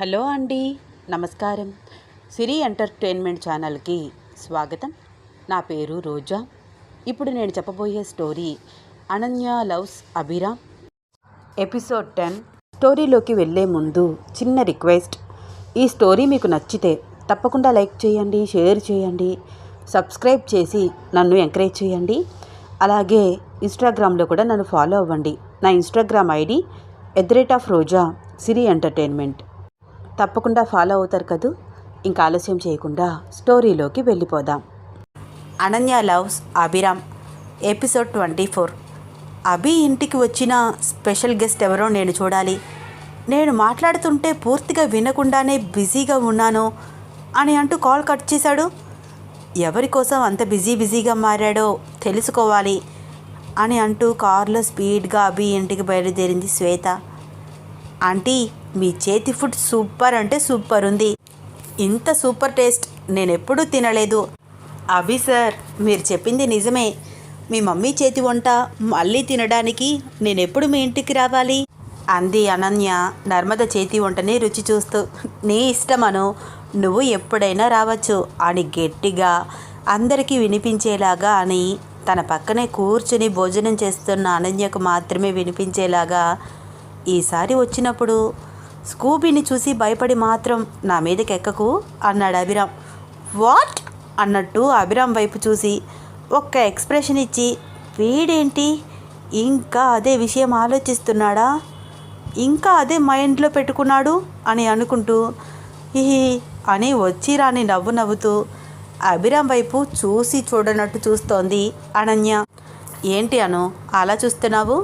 Hello అండి నమస్కారం. సిరి entertainment ఛానల్కి స్వాగతం. నా పేరు రోజా. ఇప్పుడు నేను చెప్పబోయే story Ananya loves Abhiram episode ten. స్టోరీలోకి వెళ్ళే ముందు చిన్న రిక్వెస్ట్. ఈ స్టోరీ మీకు నచ్చితే తప్పకుండా లైక్ చేయండి షేర్ చేయండి సబ్స్క్రైబ్ చేసి నన్ను ఎంకరేజ్ చేయండి. అలాగే ఇన్స్టాగ్రామ్లో కూడా నన్ను ఫాలో అవ్వండి. నా Instagram ID at the rate of Roja Siri entertainment. తప్పకుండా ఫాలో అవుతారు కదూ? ఇంకా ఆలస్యం చేయకుండా స్టోరీలోకి వెళ్ళిపోదాం. Ananya loves Abhiram episode twenty four. Abhi ఇంటికి వచ్చిన స్పెషల్ గెస్ట్ ఎవరో నేను చూడాలి. నేను మాట్లాడుతుంటే పూర్తిగా వినకుండానే బిజీగా ఉన్నాను అని అంటూ కాల్ కట్ చేశాడు. ఎవరి కోసం అంత బిజీ బిజీగా మారాడో తెలుసుకోవాలి అని అంటూ కారులో స్పీడ్గా అభి ఇంటికి బయలుదేరింది శ్వేత. ఆంటీ మీ చేతి ఫుడ్ సూపర్ అంటే సూపర్ ఉంది. ఇంత సూపర్ టేస్ట్ నేను ఎప్పుడూ తినలేదు. అవి సార్ మీరు చెప్పింది నిజమే. మీ మమ్మీ చేతి వంట మళ్ళీ తినడానికి నేను ఎప్పుడు మీ ఇంటికి రావాలి? అంది అనన్య నర్మద చేతి వంటని రుచి చూస్తూ. నీ ఇష్టమను నువ్వు ఎప్పుడైనా రావచ్చు అని గట్టిగా అందరికీ వినిపించేలాగా అని తన పక్కనే కూర్చుని భోజనం చేస్తున్న అనన్యకు మాత్రమే వినిపించేలాగా ఈసారి వచ్చినప్పుడు స్కూబీని చూసి భయపడి మాత్రం నా మీదకి ఎక్కకు అన్నాడు అభిరామ్. వాట్? అన్నట్టు అభిరామ్ వైపు చూసి ఒక్క ఎక్స్ప్రెషన్ ఇచ్చి వీడేంటి? ఇంకా అదే విషయం ఆలోచిస్తున్నాడా? ఇంకా అదే మైండ్లో పెట్టుకున్నాడు? అని అనుకుంటూ హిహి అని వచ్చి రాని నవ్వు నవ్వుతూ అభిరామ్ వైపు చూసి చూడనట్టు చూస్తోంది అనన్య. ఏంటి అను అలా చూస్తున్నావు?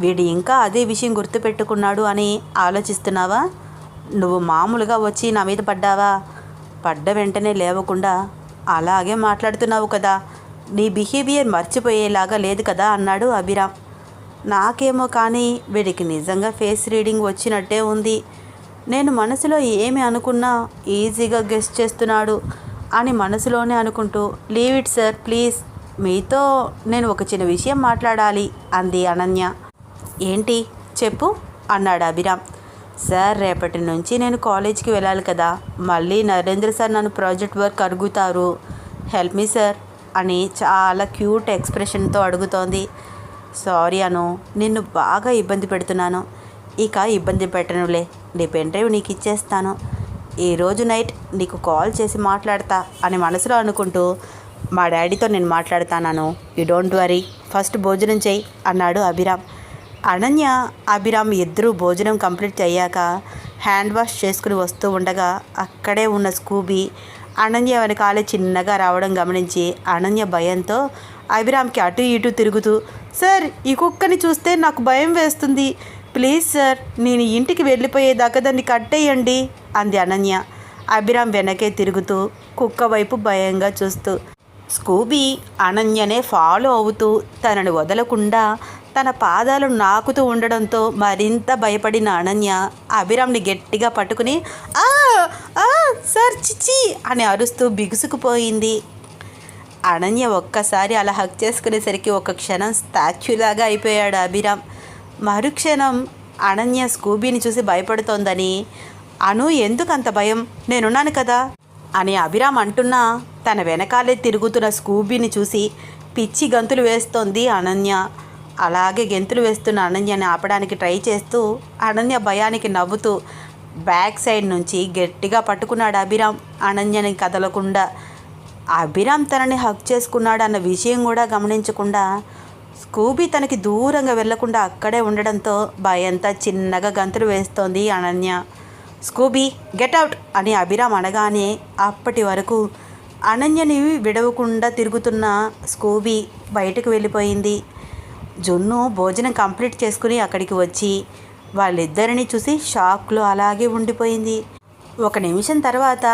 వీడు ఇంకా అదే విషయం గుర్తుపెట్టుకున్నాడు అని ఆలోచిస్తున్నావా? నువ్వు మామూలుగా వచ్చి నా మీద పడ్డావా? పడ్డ వెంటనే లేవకుండా అలాగే మాట్లాడుతున్నావు కదా. నీ బిహేవియర్ మర్చిపోయేలాగా లేదు కదా అన్నాడు అభిరామ్. నాకేమో కానీ వీడికి నిజంగా ఫేస్ రీడింగ్ వచ్చినట్టే ఉంది. నేను మనసులో ఏమి అనుకున్నా ఈజీగా గెస్ట్ చేస్తున్నాడు అని మనసులోనే అనుకుంటూ లీవ్ ఇట్ సార్ ప్లీజ్. మీతో నేను ఒక చిన్న విషయం మాట్లాడాలి అంది అనన్య. ఏంటి? చెప్పు అన్నాడు అభిరామ్. సార్ రేపటి నుంచి నేను కాలేజ్కి వెళ్ళాలి కదా. మళ్ళీ నరేంద్ర సార్ నన్ను ప్రాజెక్ట్ వర్క్ అడుగుతారు. హెల్ప్ మీ సార్ అని చాలా క్యూట్ ఎక్స్ప్రెషన్తో అడుగుతోంది. సారీ అను. నిన్ను బాగా ఇబ్బంది పెడుతున్నాను. ఇక ఇబ్బంది పెట్టనులే. నీ పెన్ డ్రైవ్ నీకు ఇచ్చేస్తాను. ఈరోజు నైట్ నీకు కాల్ చేసి మాట్లాడతా అని మనసులో అనుకుంటూ మా డాడీతో నేను మాట్లాడతాను యూ డోంట్ వరీ. ఫస్ట్ భోజనం చేయి అన్నాడు అభిరామ్. అనన్య అభిరామ్ ఇద్దరూ భోజనం కంప్లీట్ అయ్యాక హ్యాండ్ వాష్ చేసుకుని వస్తూ ఉండగా అక్కడే ఉన్న స్కూబీ అనన్య వెనకాలే చిన్నగా రావడం గమనించి అనన్య భయంతో అభిరామ్కి అటు ఇటు తిరుగుతూ సార్ ఈ కుక్కని చూస్తే నాకు భయం వేస్తుంది. ప్లీజ్ సార్ నేను ఇంటికి వెళ్ళిపోయేదాకా దాన్ని కట్టేయండి అంది అనన్య. అభిరామ్ వెనకే తిరుగుతూ కుక్క వైపు భయంగా చూస్తూ స్కూబీ అనన్యనే ఫాలో అవుతూ తనను వదలకుండా తన పాదాలు నాకుతూ ఉండడంతో మరింత భయపడిన అనన్య అభిరామ్ని గట్టిగా పట్టుకుని ఆ ఆ సార్ చిచ్చి! అని అరుస్తూ బిగుసుకుపోయింది. అనన్య ఒక్కసారి అలా హక్ చేసుకునేసరికి ఒక క్షణం స్టాచ్యూలాగా అయిపోయాడు అభిరామ్. మరుక్షణం అనన్య స్కూబీని చూసి భయపడుతోందని అను ఎందుకు అంత భయం? నేనున్నాను కదా! అని అభిరామ్ అంటున్నా తన వెనకాలే తిరుగుతున్న స్కూబీని చూసి పిచ్చి గంతులు వేస్తోంది అనన్య. అలాగే గెంతులు వేస్తున్న అనన్యని ఆపడానికి ట్రై చేస్తూ అనన్య భయానికి నవ్వుతూ బ్యాక్ సైడ్ నుంచి గట్టిగా పట్టుకున్నాడు అభిరామ్. అనన్యని కదలకుండా అభిరామ్ తనని హక్ చేసుకున్నాడు అన్న విషయం కూడా గమనించకుండా స్కూబీ తనకి దూరంగా వెళ్ళకుండా అక్కడే ఉండడంతో భయంతా చిన్నగా గంతులు వేస్తోంది అనన్య స్కూబీ గెట్ అవుట్ అని అభిరామ్ అనగానే అప్పటి వరకు అనన్యని విడవకుండా తిరుగుతున్న స్కూబీ బయటకు వెళ్ళిపోయింది. జున్ను భోజనం కంప్లీట్ చేసుకుని అక్కడికి వచ్చి వాళ్ళిద్దరిని చూసి షాక్లో అలాగే ఉండిపోయింది. ఒక నిమిషం తర్వాత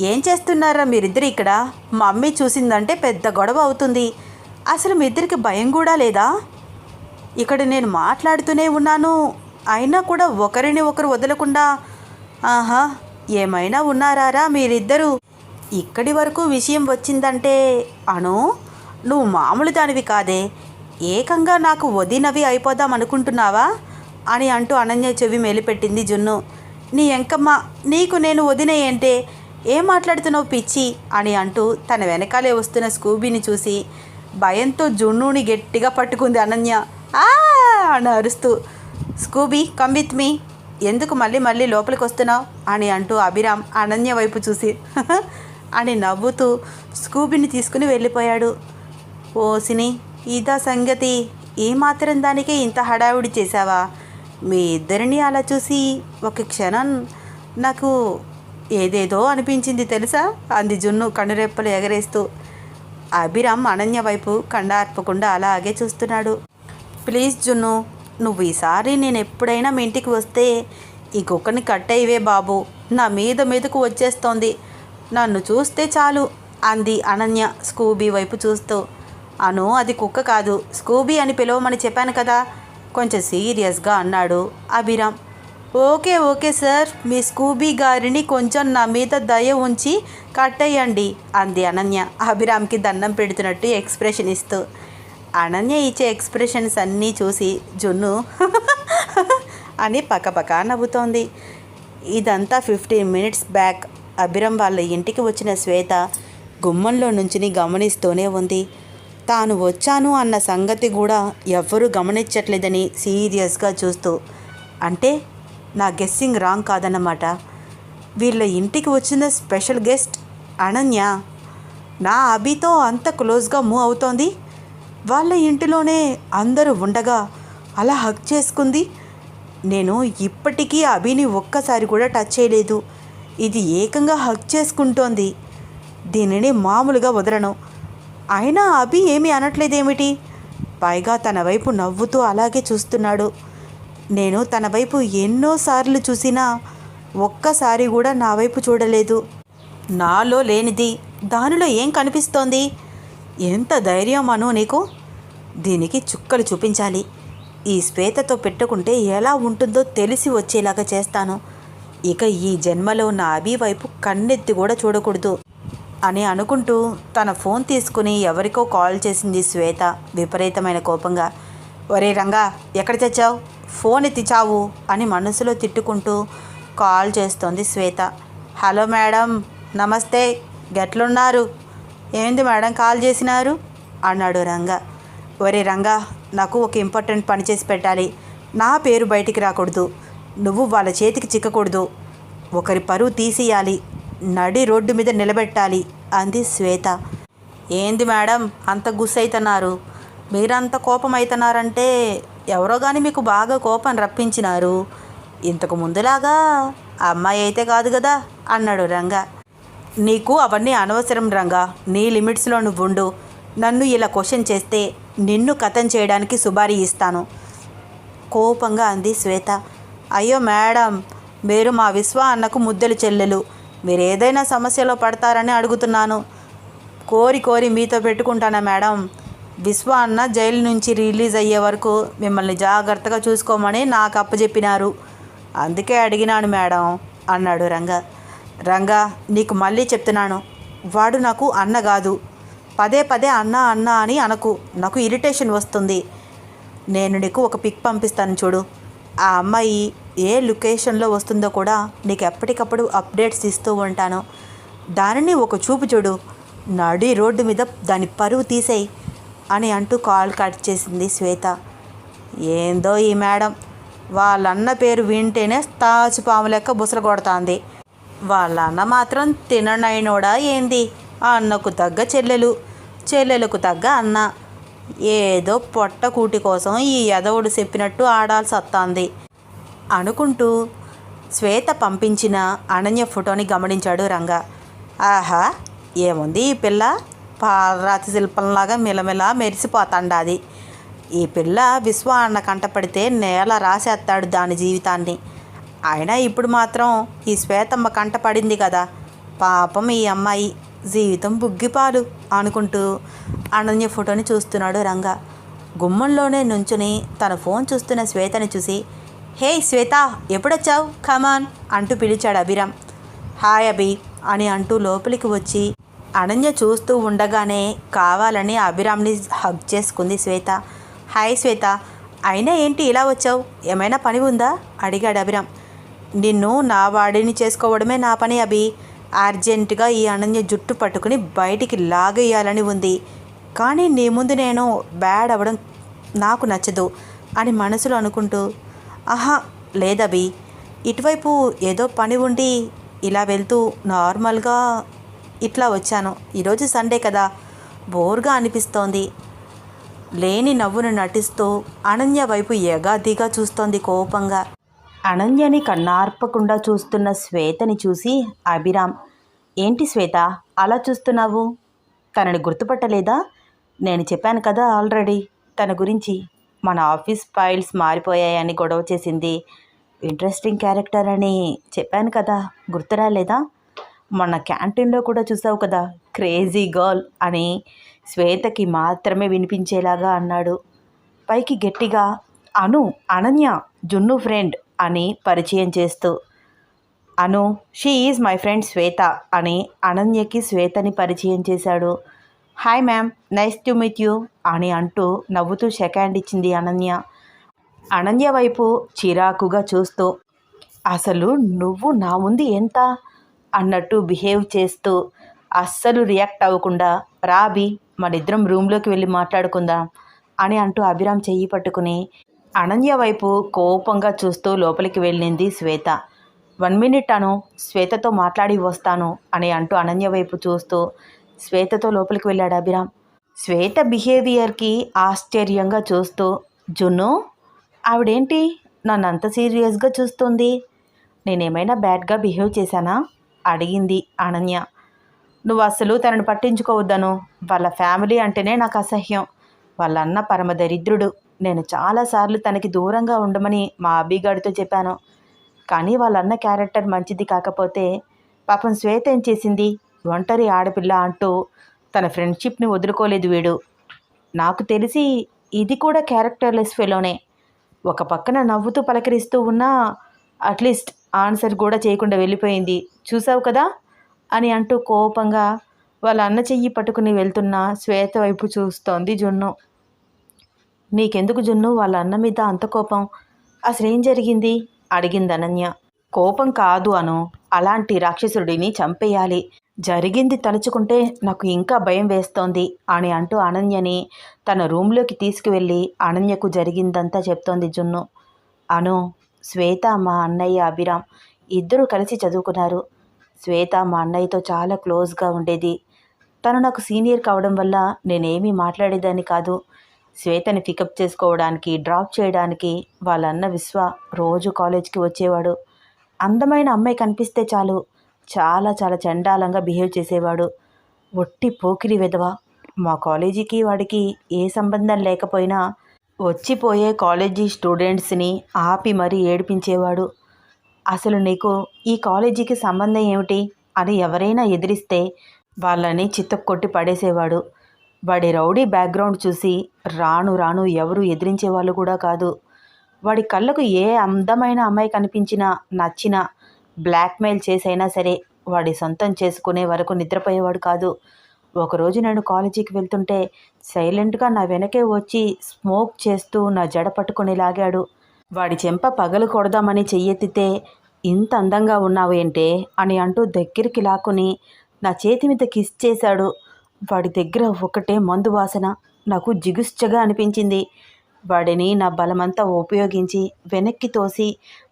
ఏం చేస్తున్నారా మీరిద్దరు ఇక్కడ? మా మమ్మీ చూసిందంటే పెద్ద గొడవ అవుతుంది. అసలు మీ ఇద్దరికి భయం కూడా లేదా? ఇక్కడ నేను మాట్లాడుతూనే ఉన్నాను. అయినా కూడా ఒకరిని ఒకరు వదలకుండా ఆహా ఏమైనా ఉన్నారారా మీరిద్దరూ? ఇక్కడి వరకు విషయం వచ్చిందంటే అను నువ్వు మామూలు దానివి కాదే. ఏకంగా నాకు వదినవి అయిపోదాం అనుకుంటున్నావా? అని అంటూ అనన్య చెవి మెలిపెట్టింది జున్ను. నీ ఎంకమ్మ నీకు నేను వదినేయంటే ఏం మాట్లాడుతున్నావు పిచ్చి? అని అంటూ తన వెనకాలే వస్తున్న స్కూబీని చూసి భయంతో జున్నుని గట్టిగా పట్టుకుంది అనన్య. ఆ! అని అరుస్తూ స్కూబీ కమ్ విత్ మీ. ఎందుకు మళ్ళీ మళ్ళీ లోపలికి వస్తున్నావు అని అంటూ అభిరామ్ అనన్య వైపు చూసి అని నవ్వుతూ స్కూబీని తీసుకుని వెళ్ళిపోయాడు. ఓ సిని ఇదా సంగతి ఏ మాత్రం దానికే ఇంత హడావుడి చేశావా? మీ ఇద్దరిని అలా చూసి ఒక క్షణం నాకు ఏదేదో అనిపించింది తెలుసా? అంది జున్ను కనురెప్పలు ఎగరేస్తూ. అభిరామ్ అనన్య వైపు కండార్పకుండా అలాగే చూస్తున్నాడు. ప్లీజ్ జున్ను నువ్వు ఈసారి నేను ఎప్పుడైనా మీ ఇంటికి వస్తే ఈ కుక్కని కట్టయివే బాబు. నా మీద మీదకు వచ్చేస్తోంది. నన్ను చూస్తే చాలు అంది అనన్య స్కూబీ వైపు చూస్తూ. అను అది కుక్క కాదు. స్కూబీ అని పిలవమని చెప్పాను కదా. కొంచెం సీరియస్గా అన్నాడు అభిరామ్. Okay okay sir. మీ స్కూబీ గారిని కొంచెం నా మీద దయ ఉంచి కట్టేయండి అంది అనన్య. అభిరామ్కి దండం పెడుతున్నట్టు ఎక్స్ప్రెషన్ ఇస్తూ. అనన్య ఇచ్చే ఎక్స్ప్రెషన్స్ అన్నీ చూసి జున్ను అని పక్కపక్క నవ్వుతోంది. ఇదంతా ఫిఫ్టీన్ మినిట్స్ బ్యాక్. అభిరామ్ వాళ్ళ ఇంటికి వచ్చిన శ్వేత గుమ్మంలో నుంచి గమనిస్తూనే ఉంది. తాను వచ్చాను అన్న సంగతి కూడా ఎవ్వరూ గమనించట్లేదని సీరియస్గా చూస్తూ అంటే నా గెస్సింగ్ రాంగ్ కాదన్నమాట. వీళ్ళ ఇంటికి వచ్చిన స్పెషల్ గెస్ట్ అనన్య నా అభితో అంత క్లోజ్గా మూవ్ అవుతోంది. వాళ్ళ ఇంటిలోనే అందరూ ఉండగా అలా హక్ చేసుకుంది. నేను ఇప్పటికీ అభిని ఒక్కసారి కూడా టచ్ చేయలేదు. ఇది ఏకంగా హక్ చేసుకుంటోంది. దీనిని మామూలుగా వదలను. అయినా అభి ఏమీ అనట్లేదేమిటి? పైగా తన వైపు నవ్వుతూ అలాగే చూస్తున్నాడు. నేను తన వైపు ఎన్నోసార్లు చూసినా ఒక్కసారి కూడా నా వైపు చూడలేదు. నాలో లేనిది దానిలో ఏం కనిపిస్తోంది? ఎంత ధైర్యం అను నీకు? దీనికి చుక్కలు చూపించాలి. ఈ శ్వేతతో పెట్టుకుంటే ఎలా ఉంటుందో తెలిసి వచ్చేలాగా చేస్తాను. ఇక ఈ జన్మలో నా అభి వైపు కన్నెత్తి కూడా చూడకూడదు. అని అనుకుంటూ తన ఫోన్ తీసుకుని ఎవరికో కాల్ చేసింది శ్వేత విపరీతమైన కోపంగా. ఒరే రంగా ఎక్కడ తెచ్చావు? ఫోన్ ఎత్తి చావు అని మనసులో తిట్టుకుంటూ కాల్ చేస్తోంది శ్వేత. హలో మేడం నమస్తే గట్లున్నారు? ఏంది మేడం కాల్ చేసినారు? అన్నాడు రంగా. ఒరే రంగా నాకు ఒక ఇంపార్టెంట్ పని చేసి పెట్టాలి. నా పేరు బయటికి రాకూడదు. నువ్వు వాళ్ళ చేతికి చిక్కకూడదు. ఒకరి పరువు తీసేయాలి. నడి రోడ్డు మీద నిలబెట్టాలి. అంది శ్వేత. ఏంది మేడం అంత గుస్సైతున్నారు. మీరంత కోపం అవుతున్నారంటే ఎవరో కానీ మీకు బాగా కోపం రప్పించినారు. ఇంతకు ముందులాగా అమ్మాయి అయితే కాదు కదా అన్నాడు రంగా. నీకు అవన్నీ అనవసరం రంగా నీ లిమిట్స్లో నువ్వు ఉండు నన్ను ఇలా క్వశ్చన్ చేస్తే నిన్ను కథం చేయడానికి సుబారీ ఇస్తాను. కోపంగా అంది శ్వేత. అయ్యో మేడం మీరు మా విశ్వ అన్నకు ముద్దలు చెల్లెలు. మీరు ఏదైనా సమస్యలో పడతారని అడుగుతున్నాను. కోరి కోరి మీతో పెట్టుకుంటానా మేడం? విశ్వ అన్న జైలు నుంచి రిలీజ్ అయ్యే వరకు మిమ్మల్ని జాగ్రత్తగా చూసుకోమని నాకు అప్పచెప్పినారు అందుకే అడిగినాను మేడం అన్నాడు రంగా. రంగా నీకు మళ్ళీ చెప్తున్నాను. వాడు నాకు అన్న కాదు. పదే పదే అన్న అన్న అని అనకు. నాకు ఇరిటేషన్ వస్తుంది. నేను నీకు ఒక పిక్ పంపిస్తాను చూడు. ఆ అమ్మాయి ఏ లొకేషన్లో వస్తుందో కూడా నీకు ఎప్పటికప్పుడు అప్డేట్స్ ఇస్తూ ఉంటాను. దానిని ఒక చూపు చూడు. నడి రోడ్డు మీద దాని పరువు తీసేయి అని అంటూ కాల్ కట్ చేసింది శ్వేత. ఏందో ఈ మేడం వాళ్ళన్న పేరు వింటేనే తాచుపాము లెక్క బుసలు కొడతాంది. వాళ్ళ అన్న మాత్రం తిననైనోడా ఏంది? ఆ అన్నకు తగ్గ చెల్లెలు చెల్లెలకు తగ్గ అన్న. ఏదో పొట్ట కూటి కోసం ఈ ఎదవుడు చెప్పినట్టు ఆడాల్సి వస్తుంది అనుకుంటూ శ్వేత పంపించిన అనన్య ఫోటోని గమనించాడు రంగా. ఆహా ఏముంది ఈ పిల్ల? పాలరాతి శిల్పంలాగా మిలమిల మెరిసిపోతాండాది. ఈ పిల్ల విశ్వ అన్న కంటపడితే నేల రాసేస్తాడు దాని జీవితాన్ని. అయినా ఇప్పుడు మాత్రం ఈ శ్వేతమ్మ కంటపడింది కదా. పాపం ఈ అమ్మాయి జీవితం బుగ్గిపాలు అనుకుంటూ అనన్య ఫోటోని చూస్తున్నాడు రంగా. గుమ్మంలోనే నుంచుని తన ఫోన్ చూస్తున్న శ్వేతని చూసి హే శ్వేత ఎప్పుడొచ్చావు? కమాన్ అంటూ పిలిచాడు అభిరామ్. హాయ్ అభి అని అంటూ లోపలికి వచ్చి అనన్య చూస్తూ ఉండగానే కావాలని అభిరామ్ని హగ్ చేసుకుంది శ్వేత. హాయ్ శ్వేత అయినా ఏంటి ఇలా వచ్చావు? ఏమైనా పని ఉందా? అడిగాడు అభిరామ్. నిన్ను నా వాడిని చేసుకోవడమే నా పని అభి. అర్జెంటుగా ఈ అనన్య జుట్టు పట్టుకుని బయటికి లాగేయాలని ఉంది. కానీ నీ ముందు నేను బ్యాడ్ అవ్వడం నాకు నచ్చదు అని మనసులో అనుకుంటూ ఆహా లేదభి ఇటువైపు ఏదో పని ఉండి ఇలా వెళ్తూ నార్మల్గా ఇట్లా వచ్చాను. ఈరోజు సండే కదా. బోర్గా అనిపిస్తోంది. లేని నవ్వును నటిస్తూ అనన్య వైపు ఎగాదిగా చూస్తోంది కోపంగా. అనన్యని కన్నార్పకుండా చూస్తున్న శ్వేతని చూసి అభిరామ్ ఏంటి శ్వేత అలా చూస్తున్నావు? తనని గుర్తుపట్టలేదా? నేను చెప్పాను కదా ఆల్రెడీ తన గురించి. మన ఆఫీస్ ఫైల్స్ మారిపోయాయని గొడవ చేసింది. ఇంట్రెస్టింగ్ క్యారెక్టర్ అని చెప్పాను కదా గుర్తురాలేదా? మొన్న క్యాంటీన్లో కూడా చూసావు కదా క్రేజీ గర్ల్ అని శ్వేతకి మాత్రమే వినిపించేలాగా అన్నాడు. పైకి గట్టిగా అను అనన్య జున్ను ఫ్రెండ్ అని పరిచయం చేస్తూ Anu she is my friend Shweta అని అనన్యకి శ్వేతని పరిచయం చేశాడు. Hi ma'am nice to meet you అని అంటూ నవ్వుతూ షెక్ హ్యాండ్ ఇచ్చింది అనన్య. అనన్య వైపు చిరాకుగా చూస్తూ అసలు నువ్వు నా ముందు ఎంత? అన్నట్టు బిహేవ్ చేస్తూ అస్సలు రియాక్ట్ అవ్వకుండా రాబి మనిద్దరం రూమ్లోకి వెళ్ళి మాట్లాడుకుందాం అని అంటూ అభిరామ్ చెయ్యి పట్టుకుని అనన్య వైపు కోపంగా చూస్తూ లోపలికి వెళ్ళింది శ్వేత. వన్ మినిట్ అను శ్వేతతో మాట్లాడి వస్తాను అని అంటూ అనన్య వైపు చూస్తూ శ్వేతతో లోపలికి వెళ్ళాడు అభిరామ్. శ్వేత బిహేవియర్కి ఆశ్చర్యంగా చూస్తూ జున్ను ఆవిడేంటి? నన్ను అంత సీరియస్గా చూస్తుంది. నేనేమైనా బ్యాడ్గా బిహేవ్ చేశానా? అడిగింది అనన్య. నువ్వు అసలు తనను పట్టించుకోవద్దను. వాళ్ళ ఫ్యామిలీ అంటేనే నాకు అసహ్యం. వాళ్ళ అన్న పరమ దరిద్రుడు. నేను చాలాసార్లు తనకి దూరంగా ఉండమని మా అబ్బిగాడితో చెప్పాను. కానీ వాళ్ళన్న క్యారెక్టర్ మంచిది కాకపోతే పాపం శ్వేత ఏం చేసింది? ఒంటరి ఆడపిల్ల అంటూ తన ఫ్రెండ్షిప్ని వదులుకోలేదు వీడు. నాకు తెలిసి ఇది కూడా క్యారెక్టర్లెస్ ఫెలోనే. ఒక పక్కన నవ్వుతూ పలకరిస్తూ ఉన్నా అట్లీస్ట్ ఆన్సర్ కూడా చేయకుండా వెళ్ళిపోయింది. చూసావు కదా? అని అంటూ కోపంగా వాళ్ళ అన్న చెయ్యి పట్టుకుని వెళ్తున్న శ్వేత వైపు చూస్తోంది జున్ను. నీకెందుకు జున్ను? వాళ్ళ అన్న మీద అంత కోపం. అసలేం జరిగింది? అడిగింది అనన్య. కోపం కాదు అను. అలాంటి రాక్షసుడిని చంపేయాలి. జరిగింది తలుచుకుంటే నాకు ఇంకా భయం వేస్తోంది అని అంటూ అనన్యని తన రూమ్లోకి తీసుకువెళ్ళి అనన్యకు జరిగిందంతా చెప్తోంది జున్ను. అను శ్వేత మా అన్నయ్య అభిరామ్ ఇద్దరూ కలిసి చదువుకున్నారు. శ్వేత మా అన్నయ్యతో చాలా క్లోజ్గా ఉండేది. తను నాకు సీనియర్ కావడం వల్ల నేనేమీ మాట్లాడేదాన్ని కాదు. శ్వేతని పికప్ చేసుకోవడానికి డ్రాప్ చేయడానికి వాళ్ళన్న విశ్వ రోజు కాలేజ్కి వచ్చేవాడు. అందమైన అమ్మాయి కనిపిస్తే చాలు. చాలా చాలా చండాలంగా బిహేవ్ చేసేవాడు. ఒట్టి పోకిరి విధవ. మా కాలేజీకి వాడికి ఏ సంబంధం లేకపోయినా వచ్చిపోయే కాలేజీ స్టూడెంట్స్ని ఆపి మరీ ఏడిపించేవాడు. అసలు నీకు ఈ కాలేజీకి సంబంధం ఏమిటి? అని ఎవరైనా ఎదిరిస్తే వాళ్ళని చిత్తకొట్టి పడేసేవాడు. వాడి రౌడీ బ్యాక్గ్రౌండ్ చూసి రాను రాను ఎవరు ఎదిరించే వాళ్ళు కూడా కాదు. వాడి కళ్ళకు ఏ అందమైన అమ్మాయి కనిపించినా నచ్చినా బ్లాక్మెయిల్ చేసైనా సరే వాడి సొంతం చేసుకునే వరకు నిద్రపోయేవాడు కాదు. ఒకరోజు నేను కాలేజీకి వెళ్తుంటే సైలెంట్గా నా వెనకే వచ్చి స్మోక్ చేస్తూ నా జడ పట్టుకుని లాగాడు వాడి చెంప పగలు కొడదామని చెయ్యెత్తితే ఇంత అందంగా ఉన్నావేంటే అని అంటూ దగ్గరికి లాక్కుని నా చేతి మీద కిస్ చేశాడు. వాడి దగ్గర ఒకటే మందు వాసన నాకు జిగుశ్చగా అనిపించింది. వాడిని నా బలమంతా ఉపయోగించి వెనక్కి తోసి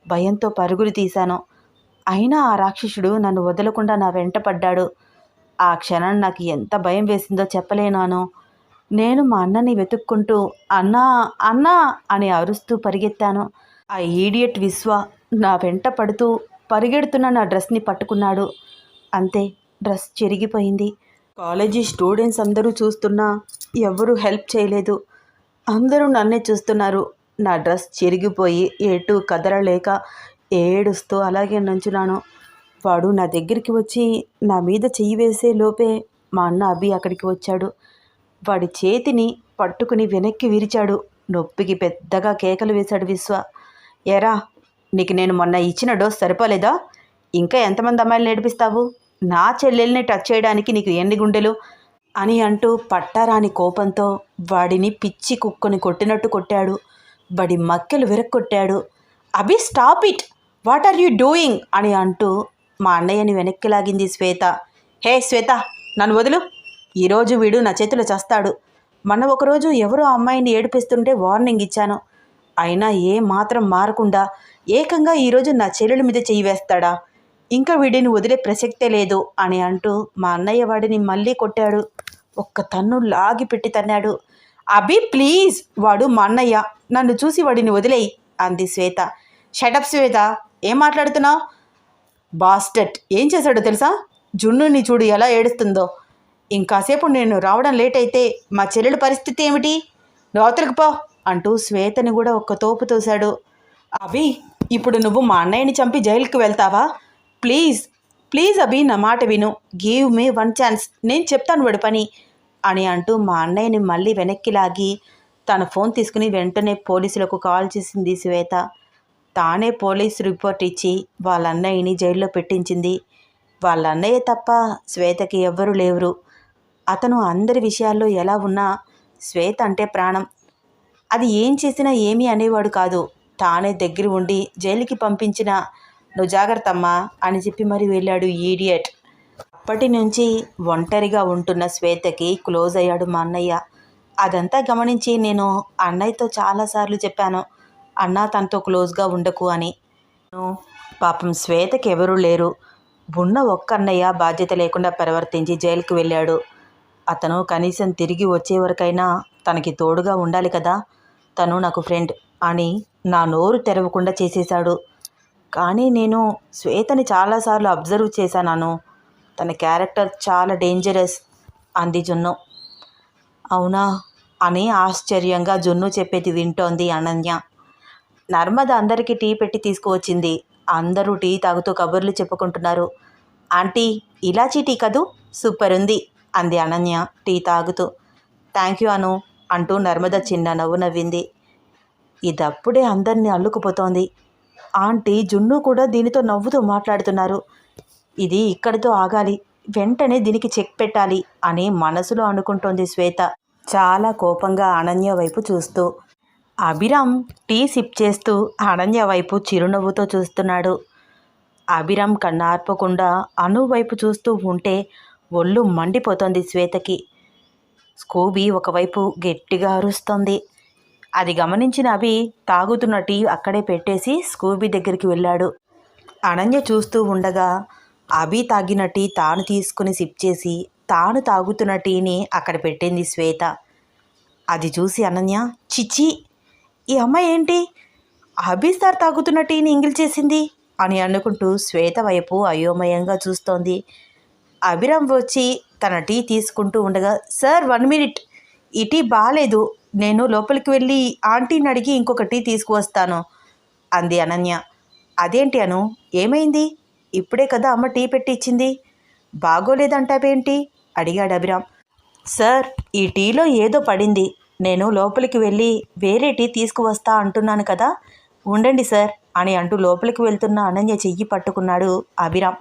భయంతో పరుగులు తీశాను. అయినా ఆ రాక్షసుడు నన్ను వదలకుండా నా వెంట పడ్డాడు. ఆ క్షణం నాకు ఎంత భయం వేసిందో చెప్పలేనాను నేను మా అన్నని వెతుక్కుంటూ అన్నా అన్నా అని అరుస్తూ పరిగెత్తాను. ఆ ఈడియట్ విశ్వ నా వెంట పడుతూ పరిగెడుతున్న నా డ్రెస్ని పట్టుకున్నాడు. అంతే డ్రెస్ చెరిగిపోయింది. కాలేజీ స్టూడెంట్స్ అందరూ చూస్తున్నా ఎవరూ హెల్ప్ చేయలేదు. అందరూ నన్నే చూస్తున్నారు. నా డ్రెస్ చిరిగిపోయి ఎటు కదలలేక ఏడుస్తూ అలాగే నుంచున్నాను. వాడు నా దగ్గరికి వచ్చి నా మీద చెయ్యి వేసే లోపే మా అన్న అభి అక్కడికి వచ్చాడు. వాడి చేతిని పట్టుకుని వెనక్కి విరిచాడు. నొప్పికి పెద్దగా కేకలు వేశాడు విశ్వ. ఎరా నీకు నేను మొన్న ఇచ్చిన డోస్ సరిపోలేదా? ఇంకా ఎంతమంది అమ్మాయిలు నేర్పిస్తావు నా చెల్లెల్ని టచ్ చేయడానికి నీకు ఎన్ని గుండెలు? అని అంటూ పట్టారాని కోపంతో వాడిని పిచ్చి కుక్కని కొట్టినట్టు కొట్టాడు. వాడి మక్కెలు విరక్కొట్టాడు. Abhi stop it! What are you doing? అని అంటూ మా అన్నయ్యని వెనక్కి లాగింది శ్వేత. హే శ్వేత నన్ను వదులు. ఈరోజు వీడు నా చేతిలో చేస్తాడు. మొన్న ఒకరోజు ఎవరో అమ్మాయిని ఏడిపిస్తుంటే వార్నింగ్ ఇచ్చాను. అయినా ఏ మాత్రం మారకుండా ఏకంగా ఈరోజు నా చెల్లెల మీద చెయ్యి వేస్తాడా? ఇంకా వీడిని వదిలే ప్రసక్తే లేదు అని అంటూ మా అన్నయ్య వాడిని మళ్ళీ కొట్టాడు. ఒక్క తన్ను లాగి పెట్టి తన్నాడు. అభి ప్లీజ్ వాడు మా అన్నయ్య. నన్ను చూసి వాడిని వదిలేయి అంది శ్వేత. షటప్ శ్వేత. ఏం మాట్లాడుతున్నావు? బాస్టెట్ ఏం చేశాడో తెలుసా? జున్నుని చూడు ఎలా ఏడుస్తుందో. ఇంకాసేపు నేను రావడం లేట్ అయితే మా చెల్లెల పరిస్థితి ఏమిటి? లోతలకు పో అంటూ శ్వేతని కూడా ఒక్క తోపు తోశాడు. అభి ఇప్పుడు నువ్వు మా అన్నయ్యని చంపి జైలుకి వెళ్తావా? ప్లీజ్ ప్లీజ్ అభి నా మాట విను. Give me one chance. నేను చెప్తాను వాడి పని. అని అంటూ మా అన్నయ్యని మళ్ళీ వెనక్కి లాగి తన ఫోన్ తీసుకుని వెంటనే పోలీసులకు కాల్ చేసింది శ్వేత. తానే పోలీస్ రిపోర్ట్ ఇచ్చి వాళ్ళ అన్నయ్యని జైల్లో పెట్టించింది. వాళ్ళ అన్నయ్య తప్ప శ్వేతకి ఎవ్వరూ లేవరు అతను అందరి విషయాల్లో ఎలా ఉన్నా శ్వేత అంటే ప్రాణం. అది ఏం చేసినా ఏమీ అనేవాడు కాదు. తానే దగ్గర ఉండి జైలుకి పంపించిన నువ్వు జాగ్రత్తమ్మా అని చెప్పి మరి వెళ్ళాడు ఈడియట్. అప్పటి నుంచి ఒంటరిగా ఉంటున్న శ్వేతకి క్లోజ్ అయ్యాడు మా అన్నయ్య. అదంతా గమనించి నేను అన్నయ్యతో చాలాసార్లు చెప్పాను అన్న తనతో క్లోజ్గా ఉండకు అని. పాపం శ్వేతకి ఎవరూ లేరు. ఉన్న ఒక్క అన్నయ్య బాధ్యత లేకుండా ప్రవర్తించి జైలుకి వెళ్ళాడు. అతను కనీసం తిరిగి వచ్చే వరకైనా తనకి తోడుగా ఉండాలి కదా తను నాకు ఫ్రెండ్ అని నా నోరు తెరవకుండా చేసేశాడు. కానీ నేను శ్వేతని చాలాసార్లు అబ్జర్వ్ చేశాను తన క్యారెక్టర్ చాలా డేంజరస్ అంది జున్ను. అవునా? అని ఆశ్చర్యంగా జున్ను చెప్పేది వింటోంది అనన్య. నర్మద అందరికీ టీ పెట్టి తీసుకువచ్చింది. అందరూ టీ తాగుతూ కబుర్లు చెప్పుకుంటున్నారు. ఆంటీ ఇలాచీ టీ కదూ? సూపర్ ఉంది అంది అనన్య టీ తాగుతూ. థ్యాంక్ యూ అను అంటూ నర్మద చిన్న నవ్వు నవ్వింది. ఇదప్పుడే అందరినీ అల్లుకుపోతోంది. ఆంటీ జున్ను కూడా దీనితో నవ్వుతూ మాట్లాడుతున్నారు. ఇది ఇక్కడితో ఆగాలి. వెంటనే దీనికి చెక్ పెట్టాలి అని మనసులో అనుకుంటోంది శ్వేత. చాలా కోపంగా అనన్య వైపు చూస్తూ. అభిరామ్ టీ సిప్ చేస్తూ అనన్య వైపు చిరునవ్వుతో చూస్తున్నాడు. అభిరామ్ కన్నార్పకుండా అను వైపు చూస్తూ ఉంటే ఒళ్ళు మండిపోతోంది శ్వేతకి. స్కూబీ ఒకవైపు గట్టిగా అరుస్తోంది. అది గమనించిన అభి తాగుతున్న టీ అక్కడే పెట్టేసి స్కూబీ దగ్గరికి వెళ్ళాడు. అనన్య చూస్తూ ఉండగా అభి తాగిన టీ తాను తీసుకుని సిప్ చేసి తాను తాగుతున్న టీని అక్కడ పెట్టింది శ్వేత. అది చూసి అనన్య చిచ్చి ఈ అమ్మాయి ఏంటి? అభి సార్ తాగుతున్న టీని ఇంగిల్ చేసింది? అని అనుకుంటూ శ్వేత వైపు అయోమయంగా చూస్తోంది. అభిరామ్ వచ్చి తన టీ తీసుకుంటూ ఉండగా సార్ వన్ మినిట్ ఈ టీ బాగాలేదు నేను లోపలికి వెళ్ళి ఆంటీని అడిగి ఇంకొక టీ తీసుకువస్తాను అంది అనన్య. అదేంటి అను? ఏమైంది? ఇప్పుడే కదా అమ్మ టీ పెట్టి ఇచ్చింది. బాగోలేదంటావేంటి? అడిగాడు అభిరామ్. సార్ ఈ టీలో ఏదో పడింది. నేను లోపలికి వెళ్ళి వేరే టీ తీసుకువస్తా అంటున్నాను కదా. ఉండండి సార్ అని అంటూ లోపలికి వెళ్తున్న అనన్య చెయ్యి పట్టుకున్నాడు అభిరామ్.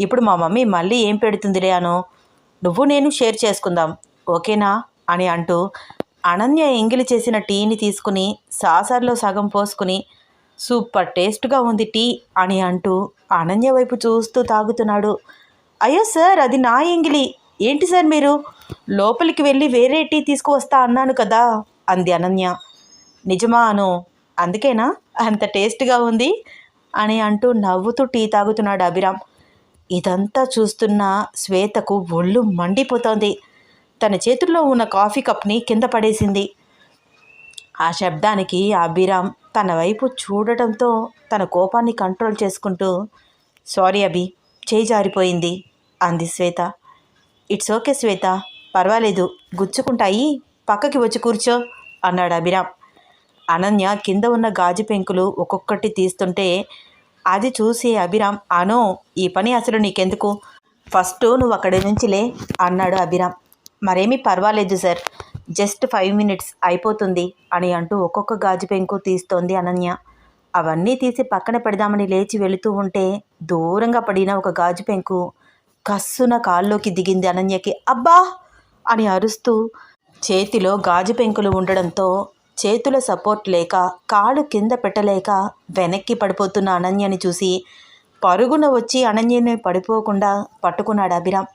ఇప్పుడు మా మమ్మీ మళ్ళీ ఏం పెడుతుందిలే అను? నువ్వు నేను షేర్ చేసుకుందాం ఓకేనా? అని అంటూ అనన్య ఎంగిలి చేసిన టీని తీసుకుని సాసర్లో సగం పోసుకుని సూపర్ టేస్ట్గా ఉంది టీ అని అంటూ అనన్య వైపు చూస్తూ తాగుతున్నాడు. అయ్యో సార్ అది నా ఎంగిలి. ఏంటి సార్ మీరు? లోపలికి వెళ్ళి వేరే టీ తీసుకువస్తా అన్నాను కదా అంది అనన్య. నిజమా అను. అందుకేనా? అంత టేస్ట్గా ఉంది అని అంటూ నవ్వుతూ టీ తాగుతున్నాడు అభిరామ్. ఇదంతా చూస్తున్న శ్వేతకు ఒళ్ళు మండిపోతోంది. తన చేతుల్లో ఉన్న కాఫీ కప్ని కింద పడేసింది. ఆ శబ్దానికి అభిరామ్ తన వైపు చూడటంతో తన కోపాన్ని కంట్రోల్ చేసుకుంటూ సారీ అభి చేయి జారిపోయింది అంది శ్వేత. ఇట్స్ ఓకే శ్వేత పర్వాలేదు గుచ్చుకుంటాయి పక్కకి వచ్చి కూర్చో అన్నాడు అభిరామ్. అనన్య కింద ఉన్న గాజు పెంకులు ఒక్కొక్కటి తీస్తుంటే అది చూసి అభిరామ్ అనో ఈ పని అసలు నీకెందుకు? ఫస్ట్ నువ్వు అక్కడి నుంచి లే అన్నాడు అభిరామ్. మరేమీ పర్వాలేదు సార్. జస్ట్ ఫైవ్ మినిట్స్ అయిపోతుంది అని అంటూ ఒక్కొక్క గాజు పెంకు తీస్తోంది అనన్య. అవన్నీ తీసి పక్కన పెడదామని లేచి వెళుతూ ఉంటే దూరంగా పడిన ఒక గాజు పెంకు కస్సున కాల్లోకి దిగింది అనన్యకి. అబ్బా! అని అరుస్తూ చేతిలో గాజు పెంకులు ఉండడంతో చేతుల సపోర్ట్ లేక కాలు కింద పెట్టలేక వెనక్కి పడిపోతున్న అనన్యని చూసి పరుగున వచ్చి అనన్యని పడిపోకుండా పట్టుకున్నాడు అభిరామ్.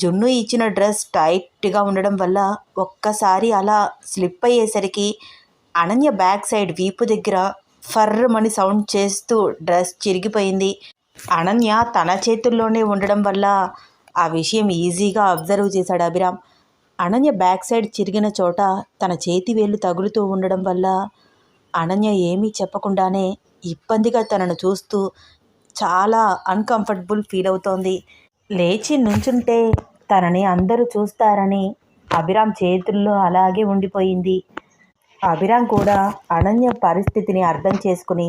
జున్ను ఇచ్చిన డ్రెస్ టైట్గా ఉండడం వల్ల ఒక్కసారి అలా స్లిప్ అయ్యేసరికి అనన్య బ్యాక్ సైడ్ వీపు దగ్గర ఫర్రమని సౌండ్ చేస్తూ డ్రెస్ చిరిగిపోయింది. అనన్య తన చేతుల్లోనే ఉండడం వల్ల ఆ విషయం ఈజీగా అబ్జర్వ్ చేశాడు అభిరామ్. అనన్య బ్యాక్ సైడ్ చిరిగిన చోట తన చేతి వేళ్ళు తగులుతూ ఉండడం వల్ల అనన్య ఏమీ చెప్పకుండానే ఇబ్బందిగా తనను చూస్తూ చాలా అన్కంఫర్టబుల్ ఫీల్ అవుతోంది. లేచి నుంచుంటే తనని అందరూ చూస్తారని అభిరామ్ చేతుల్లో అలాగే ఉండిపోయింది. అభిరామ్ కూడా అనన్య పరిస్థితిని అర్థం చేసుకుని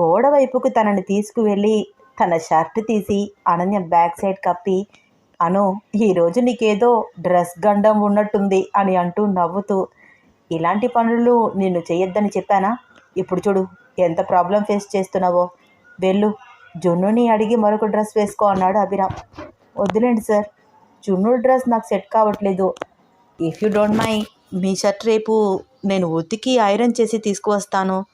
గోడ వైపుకు తనని తీసుకువెళ్ళి తన షర్ట్ తీసి అనన్య బ్యాక్ సైడ్ కప్పి అను ఈరోజు నీకేదో డ్రెస్ గండం ఉన్నట్టుంది అని అంటూ నవ్వుతూ ఇలాంటి పనులు నిన్ను చేయొద్దని చెప్పానా? ఇప్పుడు చూడు ఎంత ప్రాబ్లం ఫేస్ చేస్తున్నావో. వెళ్ళు జున్నుని అడిగి మరొక డ్రెస్ వేసుకో అన్నాడు అభిరామ్. వద్దులేండి సార్ జున్ను డ్రెస్ నాకు సెట్ కావట్లేదు. If you don't mind me shirt రేపు నేను ఉతికి ఐరన్ చేసి తీసుకువస్తాను.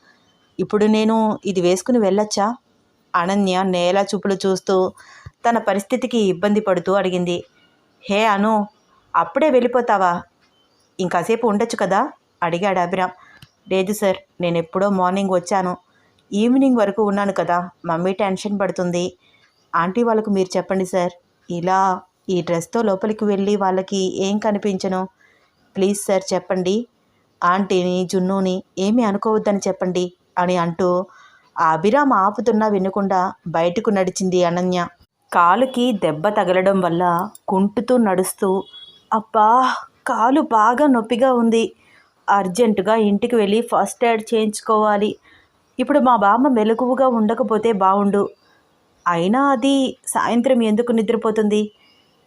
ఇప్పుడు నేను ఇది వేసుకుని వెళ్ళొచ్చా? అనన్య నేల చూపులు చూస్తూ తన పరిస్థితికి ఇబ్బంది పడుతూ అడిగింది. హే అను అప్పుడే వెళ్ళిపోతావా? ఇంకాసేపు ఉండొచ్చు కదా? అడిగాడు అభిరామ్. లేదు సార్ నేను ఎప్పుడో మార్నింగ్ వచ్చాను. ఈవినింగ్ వరకు ఉన్నాను కదా మమ్మీ టెన్షన్ పడుతుంది. ఆంటీ వాళ్ళకు మీరు చెప్పండి సార్. ఇలా ఈ డ్రెస్తో లోపలికి వెళ్ళి వాళ్ళకి ఏం కనిపించను? ప్లీజ్ సార్ చెప్పండి. ఆంటీని జున్నుని ఏమీ అనుకోవద్దని చెప్పండి అని అంటూ ఆ అభిరామ్ ఆపుతున్నా వినకుండా బయటకు నడిచింది అనన్య. కాలుకి దెబ్బ తగలడం వల్ల కుంటుతూ నడుస్తూ అబ్బా కాలు బాగా నొప్పిగా ఉంది. అర్జెంటుగా ఇంటికి వెళ్ళి ఫస్ట్ ఎయిడ్ చేయించుకోవాలి. ఇప్పుడు మా బామ్మ మెలకువగా ఉండకపోతే బాగుండు అయినా అది సాయంత్రం ఎందుకు నిద్రపోతుంది?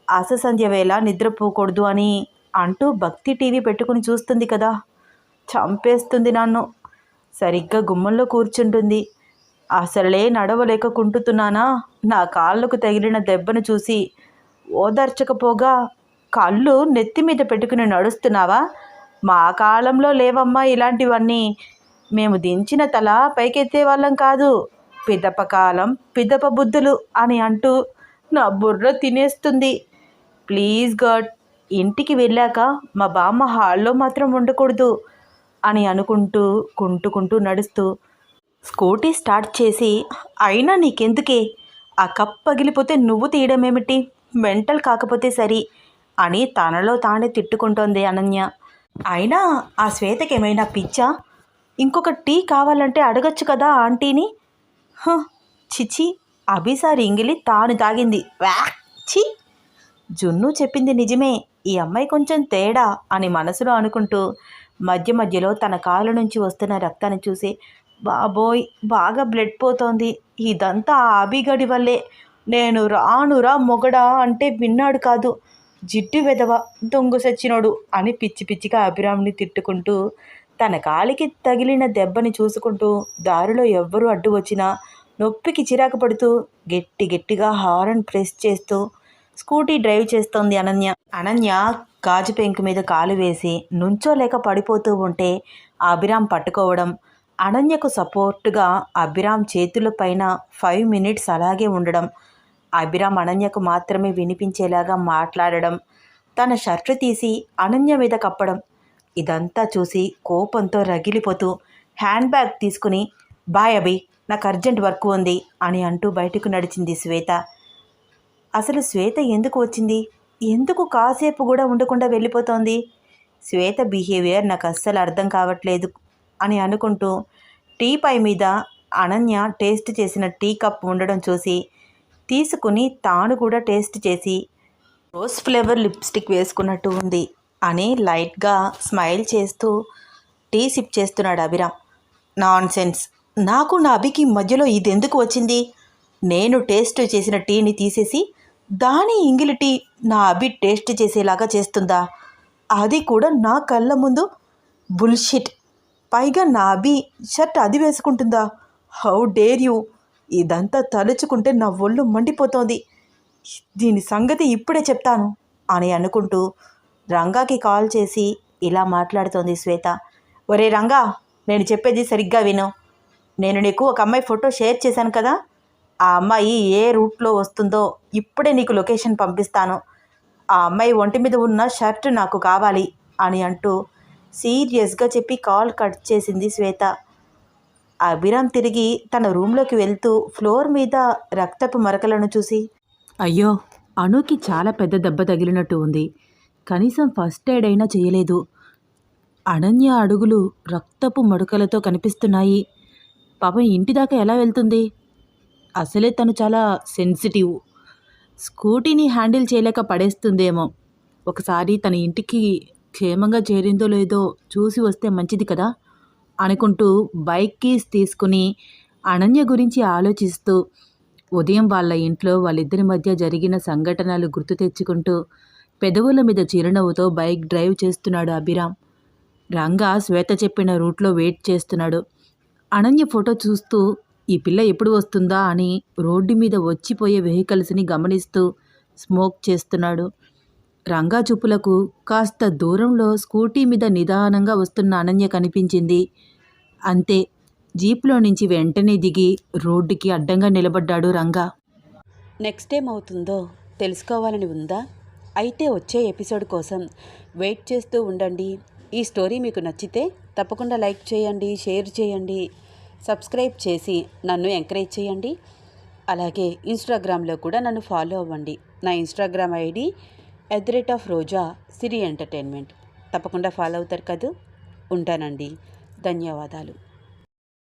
ఆశ సంధ్య వేళ నిద్రపోకూడదు అని అంటూ భక్తి టీవీ పెట్టుకుని చూస్తుంది కదా. చంపేస్తుంది నన్ను. సరిగ్గా గుమ్మంలో కూర్చుంటుంది. అసలే నడవలేక కుంటున్నానా నా కాళ్ళకు తగిలిన దెబ్బను చూసి ఓదార్చకపోగా కళ్ళు నెత్తి మీద పెట్టుకుని నడుస్తున్నావా? మా కాలంలో లేవమ్మా ఇలాంటివన్నీ. మేము దించిన తల పైకెత్తే వాళ్ళం కాదు. పిదప కాలం పిదప బుద్ధులు అని అంటూ నా బుర్ర తినేస్తుంది. ప్లీజ్ గాడ్ ఇంటికి వెళ్ళాక మా బామ్మ హాల్లో మాత్రం ఉండకూడదు అని అనుకుంటూ కుంటుకుంటూ నడుస్తూ స్కూటీ స్టార్ట్ చేసి అయినా నీకెందుకే? ఆ కప్ పగిలిపోతే నువ్వు తీయడం ఏమిటి మెంటల్ కాకపోతే సరి అని తనలో తానే తిట్టుకుంటోంది అనన్య. అయినా ఆ శ్వేతకి ఏమైనా పిచ్చా? ఇంకొక టీ కావాలంటే అడగచ్చు కదా ఆంటీని? హ, చిచి అభిసారి ఇంగిలి తాను తాగింది. వ్యాక్ ఛీ! జున్ను చెప్పింది నిజమే. ఈ అమ్మాయి కొంచెం తేడా అని మనసులో అనుకుంటూ మధ్య మధ్యలో తన కాలు నుంచి వస్తున్న రక్తాన్ని చూసి బాబోయ్ బాగా బ్లడ్ పోతోంది. ఇదంతా ఆ అభిగడి వల్లే. నేను రానురా మొగడా అంటే విన్నాడు కాదు. జిడ్డు వెదవ దొంగ సచ్చినోడు అని పిచ్చి పిచ్చిగా అభిరామ్ని తిట్టుకుంటూ తన కాలికి తగిలిన దెబ్బని చూసుకుంటూ దారిలో ఎవ్వరూ అడ్డు వచ్చినా నొప్పికి చిరాకు పడుతూ గట్టి గట్టిగా హారన్ ప్రెస్ చేస్తూ స్కూటీ డ్రైవ్ చేస్తోంది అనన్య. అనన్య గాజు పెంకు మీద కాలు వేసి నుంచోలేక పడిపోతూ ఉంటే అభిరామ్ పట్టుకోవడం అనన్యకు సపోర్టుగా అభిరామ్ చేతుల పైన ఫైవ్ మినిట్స్ అలాగే ఉండడం అభిరామ్ అనన్యకు మాత్రమే వినిపించేలాగా మాట్లాడడం తన షర్టు తీసి అనన్య మీద కప్పడం ఇదంతా చూసి కోపంతో రగిలిపోతూ హ్యాండ్ బ్యాగ్ తీసుకుని బాయ్ అభి నాకు అర్జెంట్ వర్క్ ఉంది అని అంటూ బయటకు నడిచింది శ్వేత. అసలు శ్వేత ఎందుకు వచ్చింది? ఎందుకు కాసేపు కూడా ఉండకుండా వెళ్ళిపోతోంది? శ్వేత బిహేవియర్ నాకు అస్సలు అర్థం కావట్లేదు అని అనుకుంటూ టీ పై మీద అనన్య టేస్ట్ చేసిన టీ కప్ ఉండడం చూసి తీసుకుని తాను కూడా టేస్ట్ చేసి రోజ్ ఫ్లేవర్ లిప్స్టిక్ వేసుకున్నట్టు ఉంది. అని లైట్గా స్మైల్ చేస్తూ టీ సిప్ చేస్తున్నాడు అభిరామ్. నాన్ సెన్స్ నాకు నా అభికి మధ్యలో ఇది ఎందుకు వచ్చింది? నేను టేస్ట్ చేసిన టీని తీసేసి దాని ఇంగిలి టీ నా అభి టేస్ట్ చేసేలాగా చేస్తుందా? అది కూడా నా కళ్ళ ముందు? బుల్షిట్. పైగా నా అభి షర్ట్ అది వేసుకుంటుందా? How dare you! ఇదంతా తలుచుకుంటే నా ఒళ్ళు మండిపోతోంది. దీని సంగతి ఇప్పుడే చెప్తాను అని అనుకుంటూ రంగాకి కాల్ చేసి ఇలా మాట్లాడుతోంది శ్వేత. ఒరే రంగా నేను చెప్పేది సరిగ్గా విను. నేను నీకు ఒక అమ్మాయి ఫోటో షేర్ చేశాను కదా? ఆ అమ్మాయి ఏ రూట్లో వస్తుందో ఇప్పుడే నీకు లొకేషన్ పంపిస్తాను. ఆ అమ్మాయి ఒంటి మీద ఉన్న షర్ట్ నాకు కావాలి అని అంటూ సీరియస్గా చెప్పి కాల్ కట్ చేసింది శ్వేత. అభిరామ్ తిరిగి తన రూమ్లోకి వెళ్తూ ఫ్లోర్ మీద రక్తపు మరకలను చూసి అయ్యో అనుకి చాలా పెద్ద దెబ్బ తగిలినట్టు ఉంది. కనీసం ఫస్ట్ ఎయిడ్ అయినా చేయలేదు. అనన్య అడుగులు రక్తపు మడుకలతో కనిపిస్తున్నాయి. పాపం ఇంటి దాకా ఎలా వెళ్తుంది? అసలే తను చాలా సెన్సిటివ్. స్కూటీని హ్యాండిల్ చేయలేక పడేస్తుందేమో. ఒకసారి తన ఇంటికి క్షేమంగా చేరిందో లేదో చూసి వస్తే మంచిది కదా? అనుకుంటూ బైక్ కీస్ తీసుకుని అనన్య గురించి ఆలోచిస్తూ ఉదయం వాళ్ళ ఇంట్లో వాళ్ళిద్దరి మధ్య జరిగిన సంఘటనలు గుర్తు తెచ్చుకుంటూ పెదవుల మీద చిరునవ్వుతో బైక్ డ్రైవ్ చేస్తున్నాడు అభిరామ్. రంగా శ్వేత చెప్పిన రూట్లో వెయిట్ చేస్తున్నాడు. అనన్య ఫోటో చూస్తూ ఈ పిల్ల ఎప్పుడు వస్తుందా? అని రోడ్డు మీద వచ్చిపోయే వెహికల్స్ని గమనిస్తూ స్మోక్ చేస్తున్నాడు. రంగా చూపులకు కాస్త దూరంలో స్కూటీ మీద నిదానంగా వస్తున్న అనన్య కనిపించింది. అంతే జీప్లో నుంచి వెంటనే దిగి రోడ్డుకి అడ్డంగా నిలబడ్డాడు రంగా. నెక్స్ట్ ఏమవుతుందో తెలుసుకోవాలని ఉందా? అయితే వచ్చే ఎపిసోడ్ కోసం వెయిట్ చేస్తూ ఉండండి. ఈ స్టోరీ మీకు నచ్చితే తప్పకుండా లైక్ చేయండి షేర్ చేయండి సబ్స్క్రైబ్ చేసి నన్ను ఎంకరేజ్ చేయండి. అలాగే ఇన్స్టాగ్రామ్లో కూడా నన్ను ఫాలో అవ్వండి. నా Instagram ID at the rate of Roja Siri entertainment. తప్పకుండా ఫాలో అవుతారు కదూ? ఉంటానండి. ధన్యవాదాలు.